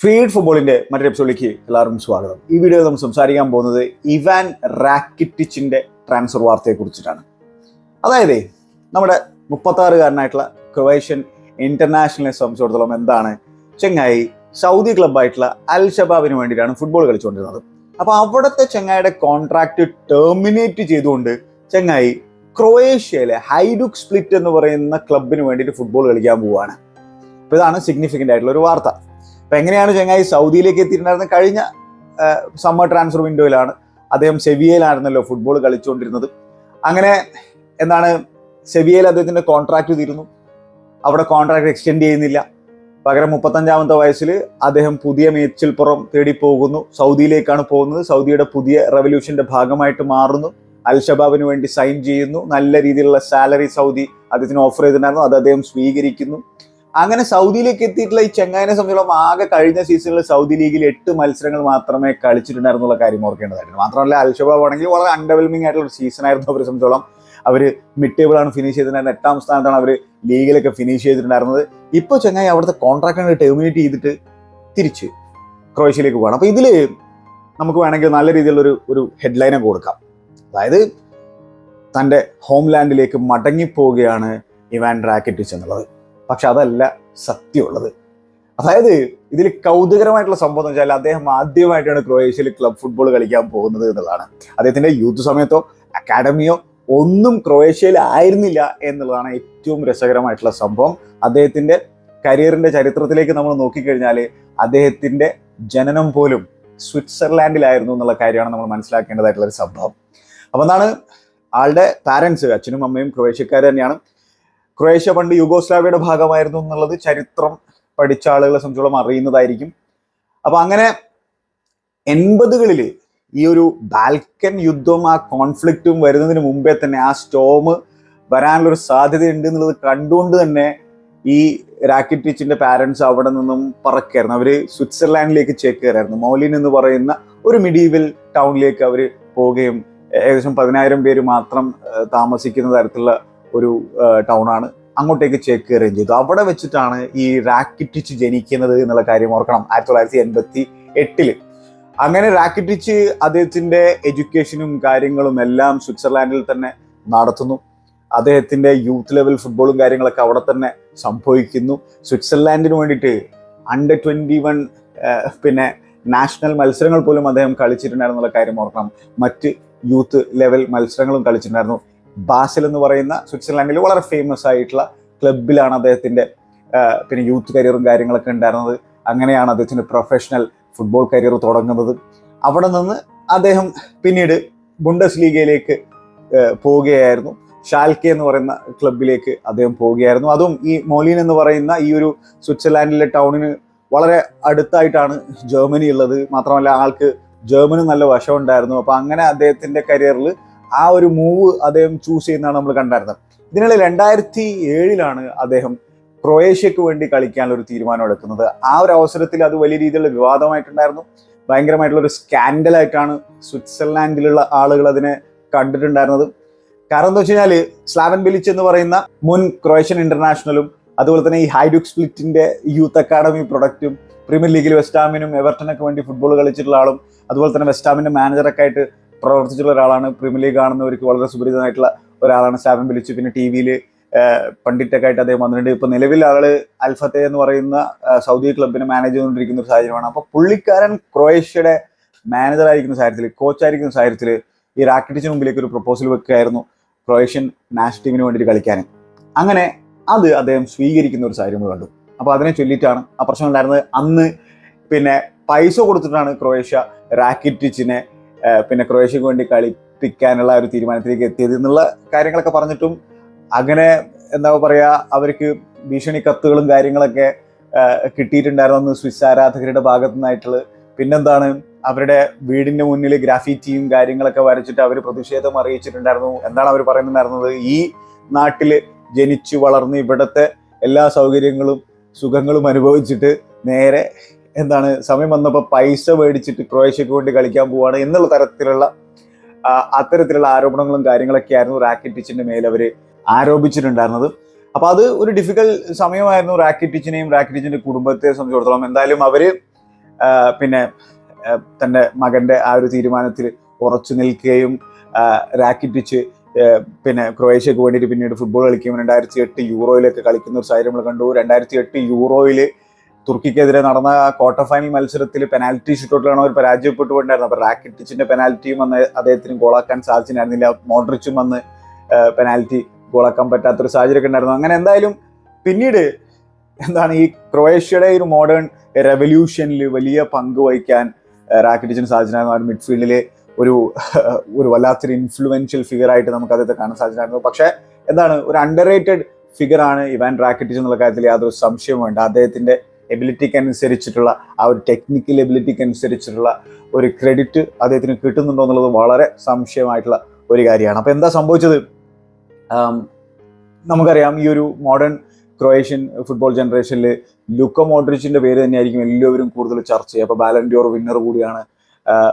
Feed ഫുട്ബോളിന്റെ മറ്റൊരു എപ്പിസോഡിലേക്ക് എല്ലാവർക്കും സ്വാഗതം. ഈ വീഡിയോ നമ്മൾ സംസാരിക്കാൻ പോകുന്നത് ഇവാൻ റാക്കിറ്റിച്ചിന്റെ ട്രാൻസ്ഫർ വാർത്തയെ കുറിച്ചിട്ടാണ് അതായത് നമ്മുടെ മുപ്പത്താറുകാരനായിട്ടുള്ള ക്രൊയേഷ്യൻ ഇന്റർനാഷണലിനെ സംബന്ധിച്ചിടത്തോളം എന്താണ്? ചെങ്ങായി സൗദി ക്ലബ്ബായിട്ടുള്ള അൽ ഷബാബിന് വേണ്ടിയിട്ടാണ് ഫുട്ബോൾ കളിച്ചുകൊണ്ടിരുന്നത്. അപ്പൊ അവിടുത്തെ ചെങ്ങായിയുടെ കോൺട്രാക്ട് ടെർമിനേറ്റ് ചെയ്തുകൊണ്ട് ചെങ്ങായി ക്രൊയേഷ്യയിലെ ഹൈഡുക് സ്പ്ലിറ്റ് എന്ന് പറയുന്ന ക്ലബിന് വേണ്ടിയിട്ട് ഫുട്ബോൾ കളിക്കാൻ പോവുകയാണ്. അപ്പൊ ഇതാണ് സിഗ്നിഫിക്കന്റ് ആയിട്ടുള്ള ഒരു വാർത്ത. അപ്പൊ എങ്ങനെയാണ് ചങ്ങായി സൗദിയിലേക്ക് എത്തിയിട്ടുണ്ടായിരുന്നത്? കഴിഞ്ഞ സമ്മർ ട്രാൻസ്ഫർ വിൻഡോയിലാണ് അദ്ദേഹം സെവിയയിലായിരുന്നല്ലോ ഫുട്ബോൾ കളിച്ചുകൊണ്ടിരുന്നത്. അങ്ങനെ എന്താണ് സെവിയയിൽ അദ്ദേഹത്തിന്റെ കോൺട്രാക്റ്റ് തീരുന്നു. അവിടെ കോൺട്രാക്ട് എക്സ്റ്റെൻഡ് ചെയ്യുന്നില്ല. പകരം മുപ്പത്തഞ്ചാമത്തെ വയസ്സിൽ അദ്ദേഹം പുതിയ മേച്ചിൽപ്പുറം തേടി പോകുന്നു സൗദിയിലേക്കാണ് പോകുന്നത്. സൗദിയുടെ പുതിയ റെവല്യൂഷന്റെ ഭാഗമായിട്ട് മാറുന്നു. അൽ ഷബാബിന് വേണ്ടി സൈൻ ചെയ്യുന്നു. നല്ല രീതിയിലുള്ള സാലറി സൗദി അദ്ദേഹത്തിന് ഓഫർ ചെയ്തിട്ടുണ്ടായിരുന്നു. അത് അദ്ദേഹം സ്വീകരിക്കുന്നു. അങ്ങനെ സൗദിയിലേക്ക് എത്തിയിട്ടുള്ള ഈ ചെങ്ങായനെ സംബന്ധിച്ചോളം ആകെ കഴിഞ്ഞ സീസണിൽ സൗദി ലീഗിൽ എട്ട് മത്സരങ്ങൾ മാത്രമേ കളിച്ചിട്ടുണ്ടായിരുന്നുള്ള കാര്യം ഓർക്കേണ്ടതായിരുന്നു. മാത്രമല്ല അൽഷബാബ് ആണെങ്കിൽ വളരെ അൺഡെവലപ്പിംഗ് ആയിട്ടുള്ള ഒരു സീസൺ ആയിരുന്നു അവരെ സംബന്ധിച്ചോളം. അവർ മിഡ് ടേബിൾ ആണ് ഫിനിഷ് ചെയ്തിട്ടുണ്ടായിരുന്നത്. എട്ടാം സ്ഥാനത്താണ് അവർ ലീഗിലൊക്കെ ഫിനിഷ് ചെയ്തിട്ടുണ്ടായിരുന്നത്. ഇപ്പോൾ ചെങ്ങായി അവിടുത്തെ കോൺട്രാക്ട് ടെർമിനേറ്റ് ചെയ്തിട്ട് തിരിച്ച് ക്രൊയേഷ്യയിലേക്ക് പോകണം അപ്പോൾ ഇതിൽ നമുക്ക് വേണമെങ്കിൽ നല്ല രീതിയിലുള്ള ഒരു ഒരു ഹെഡ്ലൈനൊക്കെ കൊടുക്കാം. അതായത് തന്റെ ഹോംലാൻഡിലേക്ക് മടങ്ങിപ്പോവുകയാണ് ഇവാൻ റാക്കറ്റിച്ച് എന്നുള്ളത്. പക്ഷെ അതല്ല സത്യമുള്ളത്. അതായത് ഇതിൽ കൗതുകരമായിട്ടുള്ള സംഭവം എന്ന് വെച്ചാൽ അദ്ദേഹം ആദ്യമായിട്ടാണ് ക്രൊയേഷ്യയിൽ ക്ലബ് ഫുട്ബോൾ കളിക്കാൻ പോകുന്നത് എന്നുള്ളതാണ്. അദ്ദേഹത്തിന്റെ യൂത്ത് സമയത്തോ അക്കാഡമിയോ ഒന്നും ക്രൊയേഷ്യയിൽ ആയിരുന്നില്ല എന്നുള്ളതാണ് ഏറ്റവും രസകരമായിട്ടുള്ള സംഭവം. അദ്ദേഹത്തിന്റെ കരിയറിന്റെ ചരിത്രത്തിലേക്ക് നമ്മൾ നോക്കിക്കഴിഞ്ഞാൽ അദ്ദേഹത്തിന്റെ ജനനം പോലും സ്വിറ്റ്സർലാൻഡിലായിരുന്നു എന്നുള്ള കാര്യമാണ് നമ്മൾ മനസ്സിലാക്കേണ്ടതായിട്ടുള്ള ഒരു സംഭവം. അപ്പൊ എന്താണ്? ആളുടെ പാരൻസ് അച്ഛനും അമ്മയും ക്രൊയേഷ്യക്കാർ തന്നെയാണ്. ക്രൊയേഷ്യ പണ്ട് യുഗോസ്ലാവിയയുടെ ഭാഗമായിരുന്നു എന്നുള്ളത് ചരിത്രം പഠിച്ച ആളുകളെ സംബന്ധിച്ചോളം അറിയുന്നതായിരിക്കും. അപ്പൊ അങ്ങനെ എൺപതുകളിൽ ഈ ഒരു ബാൽക്കൻ യുദ്ധവും ആ കോൺഫ്ലിക്റ്റും വരുന്നതിന് മുമ്പേ തന്നെ ആ സ്റ്റോം വരാനുള്ളൊരു സാധ്യതയുണ്ട് എന്നുള്ളത് കണ്ടുകൊണ്ട് തന്നെ ഈ റാക്കിറ്റിച്ചിന്റെ പാരൻസ് അവിടെ നിന്നും പറക്കായിരുന്നു അവർ സ്വിറ്റ്സർലാൻഡിലേക്ക് ചേക്കേറായിരുന്നു. മൗലിൻ എന്ന് പറയുന്ന ഒരു മിഡീവൽ ടൗണിലേക്ക് അവർ പോവുകയും ഏകദേശം പതിനായിരം പേര് മാത്രം താമസിക്കുന്ന തരത്തിലുള്ള ഒരു ടൗൺ ആണ് അങ്ങോട്ടേക്ക് അറേഞ്ച് ചെയ്തു. അവിടെ വെച്ചിട്ടാണ് ഈ റാക്കിറ്റിച്ച് ജനിക്കുന്നത് എന്നുള്ള കാര്യം ഓർക്കണം ആയിരത്തി തൊള്ളായിരത്തി എൺപത്തി എട്ടിൽ അങ്ങനെ റാക്കിറ്റിച്ച് അദ്ദേഹത്തിന്റെ എഡ്യൂക്കേഷനും കാര്യങ്ങളും എല്ലാം സ്വിറ്റ്സർലാൻഡിൽ തന്നെ നടത്തുന്നു. അദ്ദേഹത്തിന്റെ യൂത്ത് ലെവൽ ഫുട്ബോളും കാര്യങ്ങളൊക്കെ അവിടെ തന്നെ സംഭവിക്കുന്നു. സ്വിറ്റ്സർലാൻഡിന് വേണ്ടിയിട്ട് അണ്ടർ ട്വന്റി വൺ പിന്നെ നാഷണൽ മത്സരങ്ങൾ പോലും അദ്ദേഹം കളിച്ചിട്ടുണ്ടായിരുന്നുള്ള കാര്യം ഓർക്കണം. മറ്റ് യൂത്ത് ലെവൽ മത്സരങ്ങളും കളിച്ചിട്ടുണ്ടായിരുന്നു. ബാസൽ എന്ന് പറയുന്ന സ്വിറ്റ്സർലാൻഡിൽ വളരെ ഫേമസ് ആയിട്ടുള്ള ക്ലബിലാണ് അദ്ദേഹത്തിന്റെ പിന്നെ യൂത്ത് കരിയറും കാര്യങ്ങളൊക്കെ ഉണ്ടായിരുന്നത്. അങ്ങനെയാണ് അദ്ദേഹത്തിന്റെ പ്രൊഫഷണൽ ഫുട്ബോൾ കരിയർ തുടങ്ങുന്നത്. അവിടെ നിന്ന് അദ്ദേഹം പിന്നീട് ബുണ്ടസ് ലീഗയിലേക്ക് പോവുകയായിരുന്നു. ഷാൽക്കെ എന്ന് പറയുന്ന ക്ലബിലേക്ക് അദ്ദേഹം പോവുകയായിരുന്നു. അതും ഈ മോലിൻ എന്ന് പറയുന്ന ഈ ഒരു സ്വിറ്റ്സർലാൻഡിലെ ടൗണിന് വളരെ അടുത്തായിട്ടാണ് ജർമ്മനി ഉള്ളത്. മാത്രമല്ല ആൾക്ക് ജർമ്മനി നല്ല വശമുണ്ടായിരുന്നു അപ്പോൾ അങ്ങനെ അദ്ദേഹത്തിന്റെ കരിയറിൽ ആ ഒരു മൂവ് അദ്ദേഹം ചൂസ് ചെയ്യുന്നതാണ് നമ്മൾ കണ്ടായിരുന്നത്. ഇതിനിടെ രണ്ടായിരത്തി ഏഴിലാണ് അദ്ദേഹം ക്രൊയേഷ്യക്ക് വേണ്ടി കളിക്കാനുള്ള ഒരു തീരുമാനം എടുക്കുന്നത്. ആ ഒരു അവസരത്തിൽ അത് വലിയ രീതിയിലുള്ള വിവാദമായിട്ടുണ്ടായിരുന്നു. ഭയങ്കരമായിട്ടുള്ള ഒരു സ്കാൻഡലായിട്ടാണ് സ്വിറ്റ്സർലാൻഡിലുള്ള ആളുകൾ അതിനെ കണ്ടിട്ടുണ്ടായിരുന്നത്. കാരണം എന്താ വെച്ച് കഴിഞ്ഞാൽ സ്ലാവൻ ബിലിച്ച് എന്ന് പറയുന്ന മുൻ ക്രൊയേഷ്യൻ ഇന്റർനാഷണലും അതുപോലെ തന്നെ ഈ ഹൈഡുക് സ്പ്ലിറ്റിന്റെ യൂത്ത് അക്കാഡമി പ്രൊഡക്റ്റും പ്രീമിയർ ലീഗിൽ വെസ്റ്റാമിനും എവർട്ടനൊക്കെ വേണ്ടി ഫുട്ബോൾ കളിച്ചിട്ടുള്ള ആളും അതുപോലെ തന്നെ വെസ്റ്റാമിന്റെ മാനേജറൊക്കെ ആയിട്ട് പ്രവർത്തിച്ചിട്ടുള്ള ഒരാളാണ്. പ്രീമിയർ ലീഗ് കാണുന്നവർക്ക് വളരെ സുപരിചിതനായിട്ടുള്ള ഒരാളാണ്. സ്റ്റാഫൻ വിളിച്ചു. പിന്നെ ടി വിയിൽ പണ്ഡിറ്റൊക്കെ ആയിട്ട് അദ്ദേഹം വന്നിട്ടുണ്ട്. ഇപ്പൊ നിലവിൽ ആൾ അൽഫത്തെ എന്ന് പറയുന്ന സൗദി ക്ലബിനെ മാനേജ് ചെയ്തുകൊണ്ടിരിക്കുന്ന ഒരു സാഹചര്യമാണ്. അപ്പൊ പുള്ളിക്കാരൻ ക്രൊയേഷ്യയുടെ മാനേജർ ആയിരിക്കുന്ന സാഹചര്യത്തിൽ കോച്ചായിരിക്കുന്ന സാഹചര്യത്തിൽ ഈ റാക്കറ്റിന് മുമ്പിലേക്ക് ഒരു പ്രപ്പോസൽ വെക്കുകയായിരുന്നു. ക്രൊയേഷ്യൻ നാഷണൽ ടീമിന് വേണ്ടിയിട്ട് കളിക്കാൻ അങ്ങനെ അത് അദ്ദേഹം സ്വീകരിക്കുന്ന ഒരു സാഹചര്യം കണ്ടു. അപ്പൊ അതിനെ ചൊല്ലിയിട്ടാണ് ആ പ്രശ്നം ഉണ്ടായിരുന്നത്. അന്ന് പിന്നെ പൈസ കൊടുത്തിട്ടാണ് ക്രൊയേഷ്യ റാക്കിറ്റിച്ചിനെ പിന്നെ ക്രൊയേഷ്യക്ക് വേണ്ടി കളിപ്പിക്കാനുള്ള ഒരു തീരുമാനത്തിലേക്ക് എത്തിയത് എന്നുള്ള കാര്യങ്ങളൊക്കെ പറഞ്ഞിട്ടും അങ്ങനെ എന്താ പറയുക അവർക്ക് ഭീഷണി കത്തുകളും കാര്യങ്ങളൊക്കെ കിട്ടിയിട്ടുണ്ടായിരുന്നു സ്വിസ് ആരാധകരുടെ ഭാഗത്തു നിന്നായിട്ടുള്ള പിന്നെന്താണ് അവരുടെ വീടിന്റെ മുന്നിൽ ഗ്രാഫിറ്റിയും കാര്യങ്ങളൊക്കെ വരച്ചിട്ട് അവർ പ്രതിഷേധം അറിയിച്ചിട്ടുണ്ടായിരുന്നു. എന്താണ് അവർ പറയുന്നുണ്ടായിരുന്നത്? ഈ നാട്ടിൽ ജനിച്ചു വളർന്ന് ഇവിടുത്തെ എല്ലാ സൗകര്യങ്ങളും സുഖങ്ങളും അനുഭവിച്ചിട്ട് നേരെ എന്താണ് സമയം വന്നപ്പോൾ പൈസ മേടിച്ചിട്ട് ക്രൊയേഷ്യക്ക് വേണ്ടി കളിക്കാൻ പോവാണ് എന്നുള്ള തരത്തിലുള്ള അത്തരത്തിലുള്ള ആരോപണങ്ങളും കാര്യങ്ങളൊക്കെ ആയിരുന്നു റാക്കറ്റിച്ചിന്റെ മേൽ അവർ ആരോപിച്ചിട്ടുണ്ടായിരുന്നത്. അപ്പൊ അത് ഒരു ഡിഫിക്കൽ സമയമായിരുന്നു റാക്കറ്റിച്ചിനെയും റാക്കറ്റിച്ചിന്റെ കുടുംബത്തെ സംബന്ധിച്ചിടത്തോളം. എന്തായാലും അവർ പിന്നെ തന്റെ മകന്റെ ആ ഒരു തീരുമാനത്തിൽ ഉറച്ചു നിൽക്കുകയും റാക്കിറ്റിച്ച് പിന്നെ ക്രൊയേഷ്യക്ക് വേണ്ടിയിട്ട് പിന്നീട് ഫുട്ബോൾ കളിക്കുകയും രണ്ടായിരത്തി എട്ട് യൂറോയിലൊക്കെ കളിക്കുന്ന ഒരു സാഹചര്യം നമ്മൾ കണ്ടു. രണ്ടായിരത്തി എട്ട് യൂറോയിൽ തുർക്കിക്കെതിരെ നടന്ന ക്വാർട്ടർ ഫൈനൽ മത്സരത്തിൽ പെനാൽറ്റി ഷൂട്ടൗട്ടിലാണ് അവർ പരാജയപ്പെട്ടുകൊണ്ടായിരുന്നു അപ്പോൾ റാക്കിറ്റിച്ചിന്റെ പെനാൽറ്റിയും വന്ന് അദ്ദേഹത്തിന് ഗോളാക്കാൻ സാധിച്ചിട്ടുണ്ടായിരുന്നില്ല മോഡ്രിച്ചും വന്ന് പെനാൽറ്റി ഗോളാക്കാൻ പറ്റാത്തൊരു സാഹചര്യമൊക്കെ ഉണ്ടായിരുന്നു. അങ്ങനെ എന്തായാലും പിന്നീട് എന്താണ് ഈ ക്രൊയേഷ്യയുടെ ഒരു മോഡേൺ റെവല്യൂഷനിൽ വലിയ പങ്ക് വഹിക്കാൻ റാക്കിറ്റിച്ചിന് സാധിച്ചിട്ടുണ്ടായിരുന്നു അവർ മിഡ്ഫീൽഡിലെ ഒരു ഒരു വല്ലാത്തൊരു ഇൻഫ്ലുവൻഷ്യൽ ഫിഗർ ആയിട്ട് നമുക്ക് അദ്ദേഹത്തെ കാണാൻ സാധിച്ചിട്ടുണ്ടായിരുന്നു പക്ഷെ എന്താണ് ഒരു അണ്ടർ റേറ്റഡ് ഫിഗറാണ് ഇവാൻ റാക്കിറ്റിച്ച് എന്നുള്ള കാര്യത്തിൽ യാതൊരു സംശയവും വേണ്ട അദ്ദേഹത്തിന്റെ എബിലിറ്റിക്ക് അനുസരിച്ചിട്ടുള്ള ആ ഒരു ടെക്നിക്കൽ എബിലിറ്റിക്ക് അനുസരിച്ചിട്ടുള്ള ഒരു ക്രെഡിറ്റ് അദ്ദേഹത്തിന് കിട്ടുന്നുണ്ടോ എന്നുള്ളത് വളരെ സംശയമായിട്ടുള്ള ഒരു കാര്യമാണ്. അപ്പോൾ എന്താ സംഭവിച്ചത്? നമുക്കറിയാം ഈ ഒരു മോഡേൺ ക്രൊയേഷ്യൻ ഫുട്ബോൾ ജനറേഷനിൽ ലുക്ക മോഡ്രിച്ചിന്റെ പേര് തന്നെയായിരിക്കും എല്ലാവരും കൂടുതൽ ചർച്ച ചെയ്യുക. അപ്പോൾ ബാലൻഡിയോർ വിന്നർ കൂടിയാണ്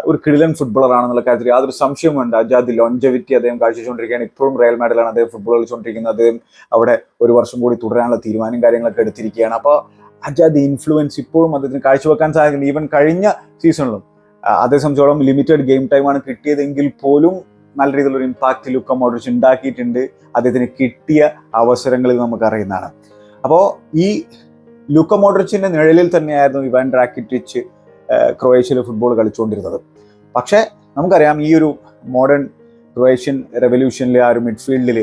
ഒരു കിടിലൻ ഫുട്ബോളർ ആണെന്നുള്ള കാര്യത്തിൽ യാതൊരു സംശയവും വേണ്ട. അജാദ് ലോഞ്ചവിറ്റി അദ്ദേഹം കാഴ്ചവെച്ചുകൊണ്ടിരിക്കുകയാണ്. ഇപ്പോഴും റയൽ മാഡിലാണ് അദ്ദേഹം ഫുട്ബോൾ കളിച്ചുകൊണ്ടിരിക്കുന്നത്. അദ്ദേഹം അവിടെ ഒരു വർഷം കൂടി തുടരാനുള്ള തീരുമാനം കാര്യങ്ങളൊക്കെ എടുത്തിരിക്കുകയാണ്. അപ്പോൾ അജാദ് ഇൻഫ്ലുവൻസ് ഇപ്പോഴും അദ്ദേഹത്തിന് കാഴ്ചവെക്കാൻ സാധിക്കുന്നു ഈവൻ കഴിഞ്ഞ സീസണിലും അതേ സംബന്ധിച്ചോളം ലിമിറ്റഡ് ഗെയിം ടൈമാണ് കിട്ടിയതെങ്കിൽ പോലും നല്ല രീതിയിലുള്ള ഇമ്പാക്റ്റ് ലുക്ക മോഡ്രിച്ച് ഉണ്ടാക്കിയിട്ടുണ്ട്. അദ്ദേഹത്തിന് കിട്ടിയ അവസരങ്ങളിൽ നമുക്ക് അറിയുന്നതാണ്. അപ്പോൾ ഈ ലുക്ക മോഡ്രിച്ചിന്റെ നിഴലിൽ തന്നെയായിരുന്നു ഇവാൻ റാക്കിറ്റിച്ച് ക്രൊയേഷ്യയിൽ ഫുട്ബോൾ കളിച്ചുകൊണ്ടിരുന്നത്. പക്ഷേ നമുക്കറിയാം ഈ ഒരു മോഡേൺ ക്രൊയേഷ്യൻ റെവല്യൂഷനിലെ ആ ഒരു മിഡ്ഫീൽഡിൽ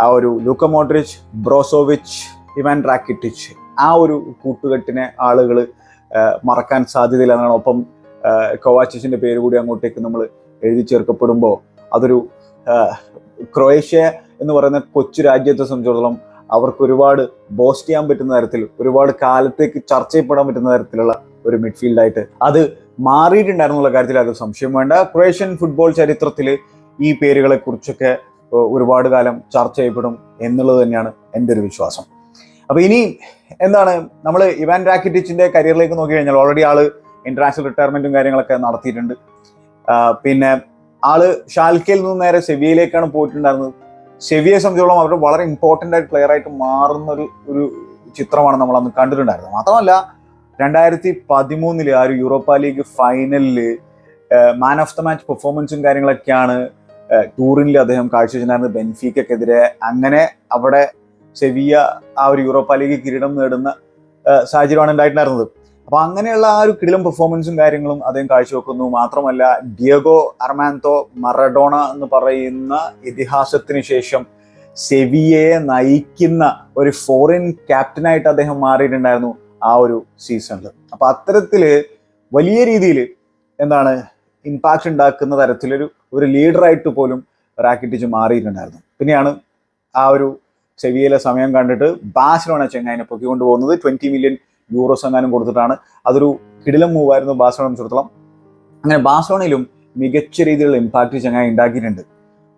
ആ ഒരു Luka Modric Brozovic Ivan Rakitic ആ ഒരു കൂട്ടുകെട്ടിനെ ആളുകൾ മറക്കാൻ സാധ്യതയില്ല എന്നാണ്. ഒപ്പം കൊവാച്ചിച്ചിന്റെ പേര് കൂടി അങ്ങോട്ടേക്ക് നമ്മൾ എഴുതി ചേർക്കപ്പെടുമ്പോൾ അതൊരു ക്രൊയേഷ്യ എന്ന് പറയുന്ന കൊച്ചു രാജ്യത്തെ സംബന്ധിച്ചിടത്തോളം അവർക്ക് ഒരുപാട് ബോസ്റ്റ് ചെയ്യാൻ പറ്റുന്ന തരത്തിൽ ഒരുപാട് കാലത്തേക്ക് ചർച്ച ചെയ്യപ്പെടാൻ പറ്റുന്ന തരത്തിലുള്ള ഒരു മിഡ്ഫീൽഡായിട്ട് അത് മാറിയിട്ടുണ്ടായിരുന്നുള്ള കാര്യത്തിൽ അത് സംശയം വേണ്ട. ക്രൊയേഷ്യൻ ഫുട്ബോൾ ചരിത്രത്തിൽ ഈ പേരുകളെ കുറിച്ചൊക്കെ ഒരുപാട് കാലം ചർച്ച ചെയ്യപ്പെടും എന്നുള്ളത് തന്നെയാണ് എന്റെ ഒരു വിശ്വാസം. അപ്പൊ ഇനി എന്താണ് നമ്മൾ ഇവാൻ റാക്കിറ്റിച്ചിന്റെ കരിയറിലേക്ക് നോക്കി കഴിഞ്ഞാൽ ഓൾറെഡി ആൾ ഇന്റർനാഷണൽ റിട്ടയർമെന്റും കാര്യങ്ങളൊക്കെ നടത്തിയിട്ടുണ്ട്. പിന്നെ ആൾ ഷാൽക്കയിൽ നിന്ന് നേരെ സെവിയയിലേക്കാണ് പോയിട്ടുണ്ടായിരുന്നത്. സെവിയെ സംബന്ധിച്ചോളം അവരുടെ വളരെ ഇമ്പോർട്ടന്റ് ആയിട്ട് പ്ലെയർ ആയിട്ട് മാറുന്ന ഒരു ഒരു ചിത്രമാണ് നമ്മൾ അന്ന് കണ്ടിട്ടുണ്ടായിരുന്നത്. മാത്രമല്ല രണ്ടായിരത്തി പതിമൂന്നിൽ ആ ഒരു യൂറോപ്പ ലീഗ് ഫൈനലിൽ മാൻ ഓഫ് ദ മാച്ച് പെർഫോമൻസും കാര്യങ്ങളൊക്കെയാണ് ടൂറിനിൽ അദ്ദേഹം കാഴ്ചവെച്ചിട്ടുണ്ടായിരുന്നത്. ബെൻഫീക്കെതിരെ അങ്ങനെ അവിടെ സെവിയ ആ ഒരു യൂറോപ്പ ലീഗ് കിരീടം നേടുന്ന സാഹചര്യമാണ് ഉണ്ടായിട്ടുണ്ടായിരുന്നത്. അപ്പൊ അങ്ങനെയുള്ള ആ ഒരു കിടിലം പെർഫോമൻസും കാര്യങ്ങളും അദ്ദേഹം കാഴ്ചവെക്കുന്നു. മാത്രമല്ല ഡിയഗോ അർമാൻതോ മറഡോണ എന്ന് പറയുന്ന ഇതിഹാസത്തിന് ശേഷം സെവിയയെ നയിക്കുന്ന ഒരു ഫോറിൻ ക്യാപ്റ്റനായിട്ട് അദ്ദേഹം മാറിയിട്ടുണ്ടായിരുന്നു ആ ഒരു സീസണിൽ അപ്പൊ അത്തരത്തിൽ വലിയ രീതിയിൽ എന്താണ് ഇമ്പാക്റ്റ് ഉണ്ടാക്കുന്ന തരത്തിലൊരു ഒരു ലീഡറായിട്ട് പോലും റാക്കിറ്റിച്ച് മാറിയിട്ടുണ്ടായിരുന്നു. പിന്നെയാണ് ആ ഒരു സെവിയയിലെ സമയം കണ്ടിട്ട് ബാസിലോണ ചെങ്ങായിനെ പൊക്കിക്കൊണ്ട് പോകുന്നത് ട്വന്റി മില്യൺ യൂറോസ് എങ്ങാനും കൊടുത്തിട്ടാണ്. അതൊരു കിടിലം മൂവായിരുന്നു ബാസിലോണ സംബന്ധിച്ചിടത്തോളം. അങ്ങനെ ബാസിലോണയിലും മികച്ച രീതിയിലുള്ള ഇമ്പാക്ട് ചങ്ങായി ഉണ്ടാക്കിയിട്ടുണ്ട്.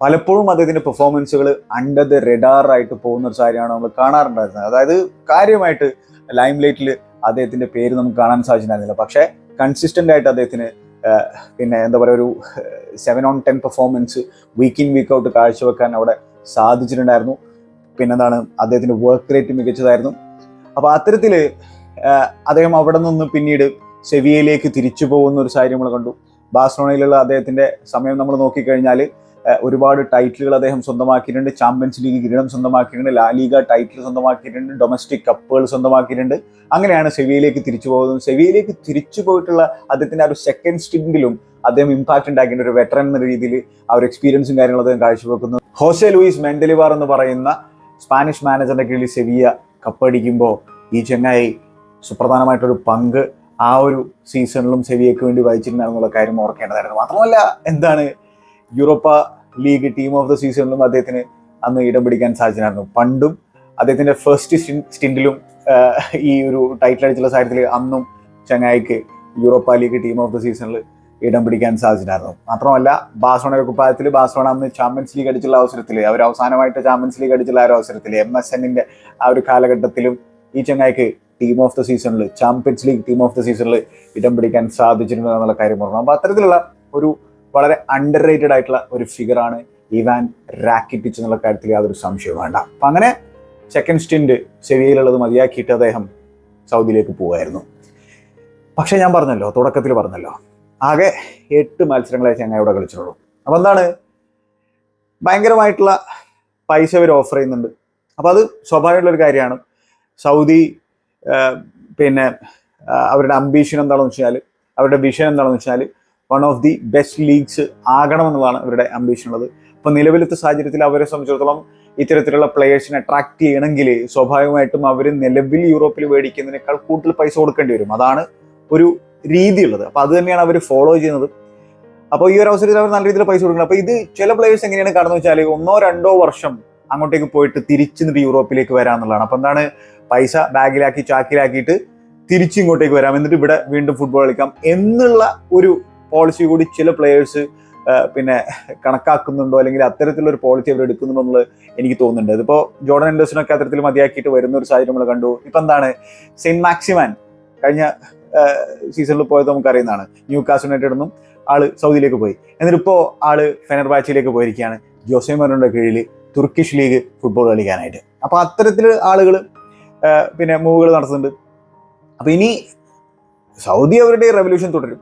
പലപ്പോഴും അദ്ദേഹത്തിന്റെ പെർഫോമൻസുകൾ അണ്ടർ ദ റെഡാറായിട്ട് പോകുന്ന ഒരു കാര്യമാണ് നമ്മൾ കാണാറുണ്ടായിരുന്നത്. അതായത് കാര്യമായിട്ട് ലൈം ലൈറ്റിൽ അദ്ദേഹത്തിന്റെ പേര് നമുക്ക് കാണാൻ സാധിച്ചിട്ടുണ്ടായിരുന്നില്ല. പക്ഷേ കൺസിസ്റ്റന്റ് ആയിട്ട് അദ്ദേഹത്തിന് പിന്നെ എന്താ പറയുക ഒരു seven on ten performance week in week out കാഴ്ചവെക്കാൻ അവിടെ സാധിച്ചിട്ടുണ്ടായിരുന്നു. പിന്നെന്താണ് അദ്ദേഹത്തിന്റെ വർക്ക് റേറ്റ് മികച്ചതായിരുന്നു. അപ്പോൾ അത്തരത്തിൽ അദ്ദേഹം അവിടെ നിന്ന് പിന്നീട് സെവിയയിലേക്ക് തിരിച്ചു പോകുന്ന ഒരു സാഹചര്യം നമ്മൾ കണ്ടു. ബാഴ്സലോണയിലുള്ള അദ്ദേഹത്തിന്റെ സമയം നമ്മൾ നോക്കിക്കഴിഞ്ഞാൽ ഒരുപാട് ടൈറ്റിലുകൾ അദ്ദേഹം സ്വന്തമാക്കിയിട്ടുണ്ട്. ചാമ്പ്യൻസ് ലീഗ് കിരീടം സ്വന്തമാക്കിയിട്ടുണ്ട്. ലാ ലീഗ ടൈറ്റിൽ സ്വന്തമാക്കിയിട്ടുണ്ട്. ഡൊമസ്റ്റിക് കപ്പുകൾ സ്വന്തമാക്കിയിട്ടുണ്ട്. അങ്ങനെയാണ് സെവിയയിലേക്ക് തിരിച്ചു പോകുന്നത്. സെവിയയിലേക്ക് തിരിച്ചു പോയിട്ടുള്ള അദ്ദേഹത്തിന്റെ ആ ഒരു സെക്കൻഡ് സ്റ്റിൻഡിലും അദ്ദേഹം ഇമ്പാക്ട് ഉണ്ടാക്കിയിട്ട് ഒരു വെറ്ററൻ എന്ന രീതിയിൽ ആ ഒരു എക്സ്പീരിയൻസും കാര്യങ്ങളും അദ്ദേഹം കാഴ്ചവെക്കുന്നു. ഹോസെ ലൂയിസ് മെൻഡലിവാർ എന്ന് പറയുന്ന സ്പാനിഷ് മാനേജറിന്റെ കീഴിൽ സെവിയ കപ്പടിക്കുമ്പോൾ ഈ ചെങ്ങായി സുപ്രധാനമായിട്ടൊരു പങ്ക് ആ ഒരു സീസണിലും സെവിയയ്ക്ക് വേണ്ടി വഹിച്ചിട്ടുണ്ടായിരുന്നുള്ള കാര്യം ഓർക്കേണ്ടതായിരുന്നു. മാത്രമല്ല എന്താണ് Europa League team of the സീസണിലും അദ്ദേഹത്തിന് അന്ന് ഇടം പിടിക്കാൻ സാധിച്ചിട്ടുണ്ടായിരുന്നു പണ്ടും അദ്ദേഹത്തിന്റെ ഫസ്റ്റ് സ്റ്റിൻഡിലും ഈ ഒരു ടൈറ്റിൽ അടിച്ചുള്ള സാഹചര്യത്തിൽ അന്നും ചങ്ങായിക്ക് Europa League team of the സീസണിൽ ഇടം പിടിക്കാൻ സാധിച്ചിട്ടുണ്ടായിരുന്നു. മാത്രമല്ല ബാസോണയുടെ കുപ്പായത്തിൽ ബാസോണ അന്ന് ചാമ്പ്യൻസ് ലീഗ് അടിച്ചുള്ള അവസരത്തിൽ അവർ അവസാനമായിട്ട് ചാമ്പ്യൻസ് ലീഗ് അടിച്ചുള്ള ആ ഒരു അവസരത്തിൽ എം എസ് എന്നിന്റെ ആ ഒരു കാലഘട്ടത്തിലും ഈ ചങ്ങായിക്ക് ടീം ഓഫ് ദ സീസണിൽ Champions League team of the സീസണിൽ ഇടം പിടിക്കാൻ സാധിച്ചിട്ടുണ്ട് എന്നുള്ള കാര്യം പറഞ്ഞു. അപ്പോൾ അത്തരത്തിലുള്ള ഒരു വളരെ അണ്ടർ റേറ്റഡ് ആയിട്ടുള്ള ഒരു ഫിഗറാണ് ഇവാൻ റാക്കിറ്റിച്ച് എന്നുള്ള കാര്യത്തിൽ യാതൊരു സംശയവും വേണ്ട. അപ്പം അങ്ങനെ സെക്കൻഡ് സ്റ്റിൻഡ് സെവിയയിലുള്ളത് മതിയാക്കിയിട്ട് അദ്ദേഹം സൗദിയിലേക്ക് പോവായിരുന്നു. പക്ഷേ ഞാൻ പറഞ്ഞല്ലോ തുടക്കത്തിൽ പറഞ്ഞല്ലോ ആകെ എട്ട് മത്സരങ്ങളെ ചങ്ങായി ഇവിടെ കളിച്ചിട്ടുള്ളൂ. അപ്പൊ എന്താണ്? ഭയങ്കരമായിട്ടുള്ള പൈസ അവർ ഓഫർ ചെയ്യുന്നുണ്ട്. അപ്പൊ അത് സ്വാഭാവികമുള്ള ഒരു കാര്യമാണ്. സൗദി പിന്നെ അവരുടെ അംബീഷൻ എന്താണെന്ന് വെച്ചാൽ അവരുടെ വിഷൻ എന്താണെന്ന് വെച്ചാൽ one of the best leagues ആകണമെന്നുള്ളതാണ് അവരുടെ അംബീഷൻ ഉള്ളത്. അപ്പൊ നിലവിലത്തെ സാഹചര്യത്തിൽ അവരെ സംബന്ധിച്ചിടത്തോളം ഇത്തരത്തിലുള്ള പ്ലെയേഴ്സിനെ അട്രാക്ട് ചെയ്യണമെങ്കിൽ സ്വാഭാവികമായിട്ടും അവർ നിലവിൽ യൂറോപ്പിൽ മേടിക്കുന്നതിനേക്കാൾ കൂടുതൽ പൈസ കൊടുക്കേണ്ടി വരും. അതാണ് ഒരു രീതി അപ്പോൾ അപ്പൊ അത് തന്നെയാണ് അവർ ഫോളോ ചെയ്യുന്നത്. അപ്പോൾ ഈ ഒരു അവസരത്തിൽ അവർ നല്ല രീതിയിൽ പൈസ കൊടുക്കണം. അപ്പോൾ ഇത് ചില പ്ലേയേഴ്സ് എങ്ങനെയാണ് കാണുന്നത് വെച്ചാൽ ഒന്നോ രണ്ടോ വർഷം അങ്ങോട്ടേക്ക് പോയിട്ട് തിരിച്ചു യൂറോപ്പിലേക്ക് വരാമെന്നുള്ളതാണ് അപ്പോൾ എന്താണ്? പൈസ ബാഗിലാക്കി ചാക്കിലാക്കിയിട്ട് തിരിച്ചു ഇങ്ങോട്ടേക്ക് വരാം. എന്നിട്ട് ഇവിടെ വീണ്ടും ഫുട്ബോൾ കളിക്കാം എന്നുള്ള ഒരു പോളിസി കൂടി ചില പ്ലേയേഴ്സ് പിന്നെ കണക്കാക്കുന്നുണ്ടോ? അല്ലെങ്കിൽ അത്തരത്തിലുള്ള ഒരു പോളിസി അവർ എടുക്കുന്നുണ്ടോ എന്നുള്ളത് എനിക്ക് തോന്നുന്നുണ്ട്. ഇതിപ്പോ ജോർഡൻ ആൻഡേഴ്സിനൊക്കെ അത്തരത്തിൽ മതിയാക്കിയിട്ട് വരുന്ന ഒരു സാഹചര്യം നമ്മൾ കണ്ടു. ഇപ്പൊ എന്താണ്? സെന്റ് മാക്സിമാൻ കഴിഞ്ഞ സീസണിൽ പോയത് നമുക്ക് അറിയുന്നതാണ് ന്യൂ കാസ് യുണൈറ്റഡ് നിന്നും ആൾ സൗദിയിലേക്ക് പോയി. എന്നിട്ട് ഇപ്പോൾ ആൾ ഫെനർബാച്ചിലേക്ക് പോയിരിക്കുകയാണ്. ജോസെ മറിന്റെ കീഴിൽ തുർക്കിഷ് ലീഗ് ഫുട്ബോൾ കളിക്കാനായിട്ട്. അപ്പോൾ അത്തരത്തിൽ ആളുകൾ പിന്നെ മൂവുകൾ നടത്തുന്നുണ്ട്. അപ്പോൾ ഇനി സൗദി അവരുടെ റെവല്യൂഷൻ തുടരും.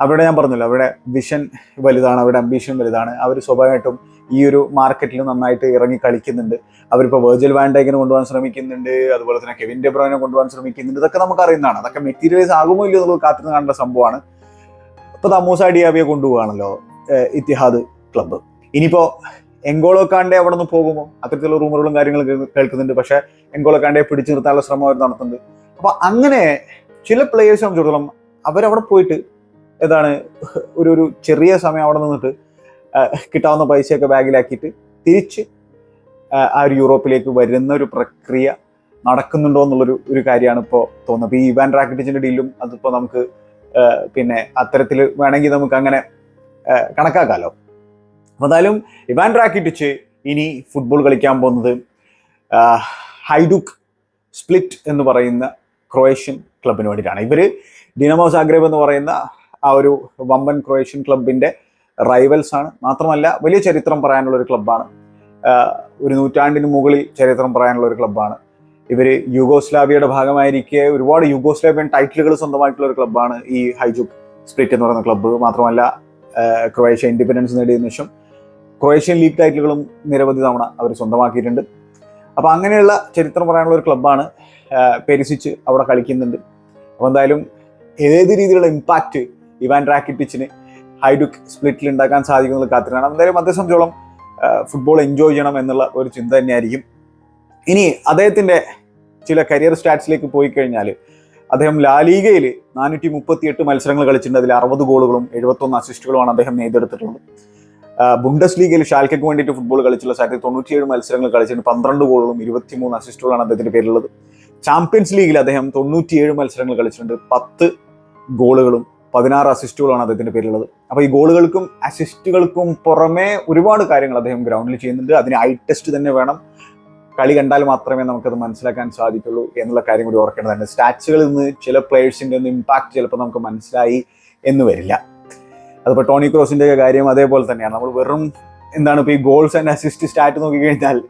അവരുടെ ഞാൻ പറഞ്ഞല്ലോ അവരുടെ വിഷൻ വലുതാണ് അവരുടെ അംബീഷൻ വലുതാണ്. അവർ സ്വാഭാവികമായിട്ടും ഈ ഒരു മാർക്കറ്റിൽ നന്നായിട്ട് ഇറങ്ങി കളിക്കുന്നുണ്ട്. അവരിപ്പോൾ വേർജൽ വാൻഡേക്കിനെ കൊണ്ടുപോകാൻ ശ്രമിക്കുന്നുണ്ട് അതുപോലെ തന്നെ കെവിൻ ഡെബ്രോയിനെ കൊണ്ടുപോകാൻ ശ്രമിക്കുന്നുണ്ട്. ഇതൊക്കെ നമുക്ക് അറിയുന്നതാണ്. അതൊക്കെ മെറ്റീരിയലൈസ് ആകുമോ ഇല്ലയോ എന്നുള്ളത് കാത്തിരുന്ന് കാണേണ്ട സംഭവമാണ്. ഇപ്പോൾ തമൂസ ഡിയാബിയെ കൊണ്ടുപോകുകയാണല്ലോ ഇത്തിഹാദ് ക്ലബ്ബ് ഇനിയിപ്പോൾ എങ്കോളോ കാണ്ടെ അവിടെ നിന്ന് പോകുമോ? അത്തരത്തിലുള്ള റൂമറുകളും കാര്യങ്ങളും കേൾ- കേൾക്കുന്നുണ്ട്. പക്ഷേ എങ്കോളോ കാണ്ടെ പിടിച്ചു നിർത്താനുള്ള ശ്രമം അവർ നടത്തുന്നുണ്ട്. അപ്പോൾ അങ്ങനെ ചില പ്ലേയേഴ്സ് സംബന്ധിച്ചിടത്തോളം അവരവിടെ പോയിട്ട് ഏതാണ് ഒരു ഒരു ചെറിയ സമയം അവിടെ നിന്നിട്ട് കിട്ടാവുന്ന പൈസയൊക്കെ ബാഗിലാക്കിയിട്ട് തിരിച്ച് ആ, ഒരു യൂറോപ്പിലേക്ക് വരുന്ന ഒരു പ്രക്രിയ നടക്കുന്നുണ്ടോ എന്നുള്ളൊരു ഒരു കാര്യമാണ് ഇപ്പോൾ തോന്നുന്നത്. അപ്പോൾ ഈ ഇവാൻ റാക്കറ്റിച്ചിന്റെ ഡീലും അതിപ്പോൾ നമുക്ക് പിന്നെ അത്തരത്തിൽ വേണമെങ്കിൽ നമുക്ക് അങ്ങനെ കണക്കാക്കാമല്ലോ അപ്പോൾ എന്തായാലും ഇവാൻ റാക്കിറ്റിച്ച് ഇനി ഫുട്ബോൾ കളിക്കാൻ പോകുന്നത് ഹൈഡുക് സ്പ്ലിറ്റ് എന്ന് പറയുന്ന ക്രൊയേഷ്യൻ ക്ലബിന് വേണ്ടിയിട്ടാണ്. ഇവർ ഡിനമോ സാഗ്രേബ് എന്ന് പറയുന്ന ആ ഒരു വമ്പൻ ക്രൊയേഷ്യൻ ക്ലബിന്റെ റൈവൽസ് ആണ്. മാത്രമല്ല വലിയ ചരിത്രം പറയാനുള്ള ഒരു ക്ലബ്ബാണ് ഒരു നൂറ്റാണ്ടിന് മുകളിൽ ചരിത്രം പറയാനുള്ള ഒരു ക്ലബ്ബാണ് ഇവർ യുഗോസ്ലാവിയയുടെ ഭാഗമായിരിക്കെ ഒരുപാട് യുഗോസ്ലാവിയൻ ടൈറ്റിലുകൾ സ്വന്തമായിട്ടുള്ള ഒരു ക്ലബ്ബാണ് ഈ ഹൈജുക് സ്പ്രിറ്റ് എന്ന് പറയുന്ന ക്ലബ്ബ് മാത്രമല്ല ക്രൊയേഷ്യ ഇൻഡിപെൻഡൻസ് നേടിയതിനു ശേഷം ക്രൊയേഷ്യൻ ലീഗ് ടൈറ്റിലുകളും നിരവധി തവണ അവർ സ്വന്തമാക്കിയിട്ടുണ്ട്. അപ്പോൾ അങ്ങനെയുള്ള ചരിത്രം പറയാനുള്ള ഒരു ക്ലബ്ബാണ് പെരിസിച്ച് അവിടെ കളിക്കുന്നുണ്ട്. അപ്പോൾ എന്തായാലും ഏത് രീതിയിലുള്ള ഇമ്പാക്റ്റ് ഇവാൻ റാക്കിറ്റിച്ചിന് ഹൈഡുക് സ്പ്ലിറ്റിൽ ഉണ്ടാക്കാൻ സാധിക്കുന്നത് കാത്തിനാണ് എന്തായാലും അതേ സംബന്ധിച്ചോളം ഫുട്ബോൾ എൻജോയ് ചെയ്യണം എന്നുള്ള ഒരു ചിന്ത തന്നെയായിരിക്കും. ഇനി അദ്ദേഹത്തിന്റെ ചില കരിയർ സ്റ്റാറ്റ്സിലേക്ക് പോയി കഴിഞ്ഞാൽ അദ്ദേഹം ലാലീഗയിൽ നാനൂറ്റി മുപ്പത്തി എട്ട് മത്സരങ്ങൾ കളിച്ചിട്ടുണ്ട്. അതിൽ അറുപത് ഗോളുകളും എഴുപത്തൊന്ന് അസിസ്റ്റുകളുമാണ് അദ്ദേഹം നേടിയെടുത്തിട്ടുള്ളത്. ബുണ്ടസ് ലീഗിൽ ഷാൽക്കയ്ക്ക് വേണ്ടിയിട്ട് ഫുട്ബോൾ കളിച്ചുള്ള സാറ്റ് തൊണ്ണൂറ്റിയേഴ് മത്സരങ്ങൾ കളിച്ചിട്ടുണ്ട് പന്ത്രണ്ട് ഗോളുകളും ഇരുപത്തിമൂന്ന് അസിസ്റ്റുകളാണ് അദ്ദേഹത്തിന്റെ പേരിലുള്ളത്. ചാമ്പ്യൻസ് ലീഗിൽ അദ്ദേഹം തൊണ്ണൂറ്റിയേഴ് മത്സരങ്ങൾ കളിച്ചിട്ടുണ്ട്. പത്ത് ഗോളുകളും പതിനാറ് അസിസ്റ്റുകളാണ് അദ്ദേഹത്തിന്റെ പേരിലുള്ളത്. അപ്പോൾ ഈ ഗോളുകൾക്കും അസിസ്റ്റുകൾക്കും പുറമേ ഒരുപാട് കാര്യങ്ങൾ അദ്ദേഹം ഗ്രൗണ്ടിൽ ചെയ്യുന്നുണ്ട്. അതിന് ഐ ടെസ്റ്റ് തന്നെ വേണം. കളി കണ്ടാൽ മാത്രമേ നമുക്കത് മനസ്സിലാക്കാൻ സാധിക്കുള്ളൂ എന്നുള്ള കാര്യം കൂടി ഓർക്കേണ്ടതാണ് സ്റ്റാറ്റ്സുകളിൽ നിന്ന് ചില പ്ലേയേഴ്സിന്റെ ഒന്ന് ഇമ്പാക്ട് ചിലപ്പോൾ നമുക്ക് മനസ്സിലായി എന്ന് വരില്ല. അതിപ്പോൾ ടോണി ക്രോസിന്റെ കാര്യം അതേപോലെ തന്നെയാണ്. നമ്മൾ വെറും എന്താണ് ഇപ്പോൾ ഈ ഗോൾസ് ആൻഡ് അസിസ്റ്റ് സ്റ്റാറ്റ് നോക്കിക്കഴിഞ്ഞാൽ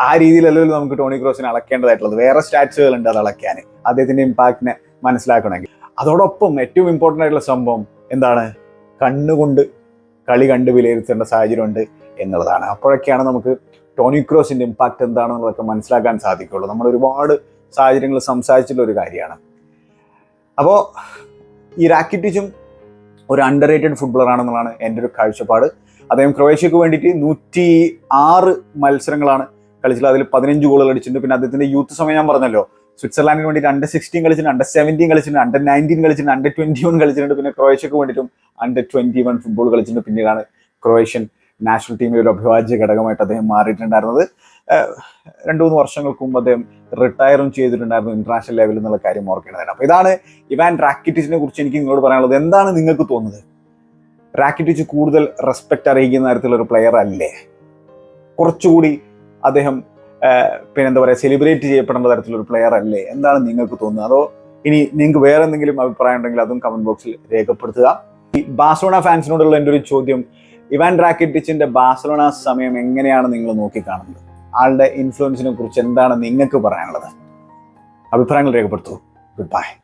ആ രീതിയിലല്ലല്ലോ നമുക്ക് ടോണി ക്രോസിനെ അളക്കേണ്ടതായിട്ടുള്ളത്. വേറെ സ്റ്റാറ്റ്സുകൾ ഉണ്ട് അത് അളക്കാൻ. അദ്ദേഹത്തിന്റെ ഇമ്പാക്റ്റിനെ മനസ്സിലാക്കണമെങ്കിൽ. അതോടൊപ്പം ഏറ്റവും ഇമ്പോർട്ടന്റ് ആയിട്ടുള്ള സംഭവം എന്താണ്? കണ്ണുകൊണ്ട് കളി കണ്ട് വിലയിരുത്തേണ്ട സാഹചര്യമുണ്ട് എന്നുള്ളതാണ്. അപ്പോഴൊക്കെയാണ് നമുക്ക് ടോണി ക്രോസിന്റെ ഇമ്പാക്റ്റ് എന്താണെന്നുള്ളതൊക്കെ മനസ്സിലാക്കാൻ സാധിക്കുള്ളൂ നമ്മൾ ഒരുപാട് സാഹചര്യങ്ങൾ സംസാരിച്ചിട്ടുള്ള ഒരു കാര്യമാണ്. അപ്പോൾ ഈ റാക്കിറ്റിച്ചും ഒരു അണ്ടർ റേറ്റഡ് ഫുട്ബോളർ ആണെന്നുള്ളതാണ് എന്റെ ഒരു കാഴ്ചപ്പാട്. അദ്ദേഹം ക്രൊയേഷ്യക്ക് വേണ്ടിയിട്ട് നൂറ്റി ആറ് മത്സരങ്ങളാണ് കളിച്ചിട്ടുള്ളത്. അതിൽ പതിനഞ്ച് ഗോളുകൾ അടിച്ചിട്ടുണ്ട്. പിന്നെ അദ്ദേഹത്തിന്റെ യൂത്ത് സമയം ഞാൻ പറഞ്ഞല്ലോ. സ്വിറ്റ്സർലാൻഡിന് വേണ്ടി അണ്ടർ സിക്സ്റ്റീൻ കളിച്ചിട്ടുണ്ട് അണ്ടർ സെവന്റീൻ കളിച്ചിട്ടുണ്ട് അണ്ടർ നയന്റീൻ കളിച്ചിട്ടുണ്ട് അണ്ടർ ട്വന്റി വൺ കളിച്ചിട്ടുണ്ട് പിന്നെ ക്രോയേഷ്യക്ക് വേണ്ടിയിട്ടും അണ്ടർ ട്വന്റി വൺ ഫുട്ബോൾ കളിച്ചിട്ടുണ്ട്. പിന്നീടാണ് ക്രൊയേഷ്യൻ നാഷണൽ ടീമിൽ ഒരു അഭിവാജ്യ ഘടകമായിട്ട് അദ്ദേഹം മാറിയിട്ടുണ്ടായിരുന്നത്. രണ്ടു മൂന്ന് വർഷങ്ങൾക്ക് മുമ്പ് അദ്ദേഹം റിട്ടയറും ചെയ്തിട്ടുണ്ടായിരുന്നു ഇന്റർനാഷണൽ ലെവലിൽ എന്നുള്ള കാര്യം ഓർക്കേണ്ടതാണ്. അപ്പൊ ഇതാണ് ഇവാൻ റാക്കിറ്റിച്ചിനെ കുറിച്ച് എനിക്ക് നിങ്ങളോട് പറയാനുള്ളത്. എന്താണ് നിങ്ങൾക്ക് തോന്നുന്നത്? റാക്കിറ്റിച്ച് കൂടുതൽ റെസ്പെക്ട് അറിയിക്കുന്ന തരത്തിലുള്ള ഒരു പ്ലെയർ അല്ലേ? കുറച്ചുകൂടി അദ്ദേഹം പിന്നെന്താ പറയുക സെലിബ്രേറ്റ് ചെയ്യപ്പെടേണ്ട തരത്തിലൊരു പ്ലെയർ അല്ലേ? എന്താണ് നിങ്ങൾക്ക് തോന്നുന്നത്? അതോ ഇനി നിങ്ങൾക്ക് വേറെ എന്തെങ്കിലും അഭിപ്രായം ഉണ്ടെങ്കിൽ അതും കമന്റ് ബോക്സിൽ രേഖപ്പെടുത്തുക. ഈ ബാഴ്സലോണ ഫാൻസിനോടുള്ള എന്റെ ഒരു ചോദ്യം ഇവാൻ റാക്കറ്റിച്ചിന്റെ ബാഴ്സലോണ സമയം എങ്ങനെയാണ് നിങ്ങൾ നോക്കിക്കാണുന്നത്? ആളുടെ ഇൻഫ്ലുവൻസിനെ കുറിച്ച് എന്താണ് നിങ്ങൾക്ക് പറയാനുള്ളത്? അഭിപ്രായങ്ങൾ രേഖപ്പെടുത്തൂ. Good bye